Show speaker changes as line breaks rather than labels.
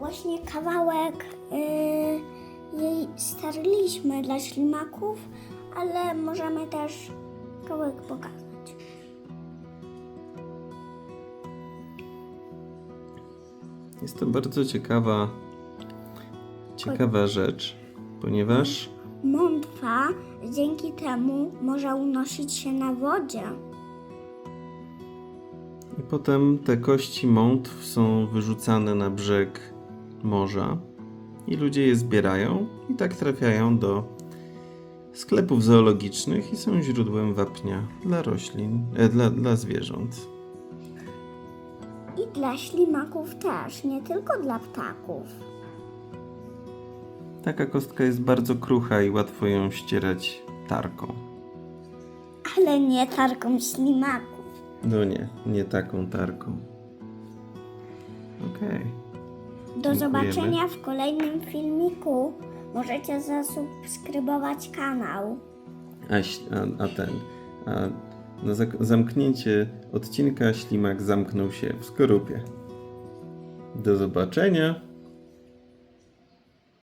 właśnie kawałek y, jej starliśmy dla ślimaków, ale możemy też kawałek pokazać.
Jest to bardzo ciekawa, ciekawa rzecz, ponieważ
Mątwa dzięki temu może unosić się na wodzie.
i potem te kości mątw są wyrzucane na brzeg morza i ludzie je zbierają i tak trafiają do sklepów zoologicznych i są źródłem wapnia dla roślin, e, dla, dla zwierząt.
I dla ślimaków też, nie tylko dla ptaków.
Taka kostka jest bardzo krucha i łatwo ją ścierać tarką.
Ale nie tarką ślimaków.
No nie, nie taką tarką. Okej.
Do
Dziękujemy.
zobaczenia w kolejnym filmiku. Możecie zasubskrybować kanał.
A, a, a ten. A na zak- zamknięcie odcinka ślimak zamknął się w skorupie. Do zobaczenia.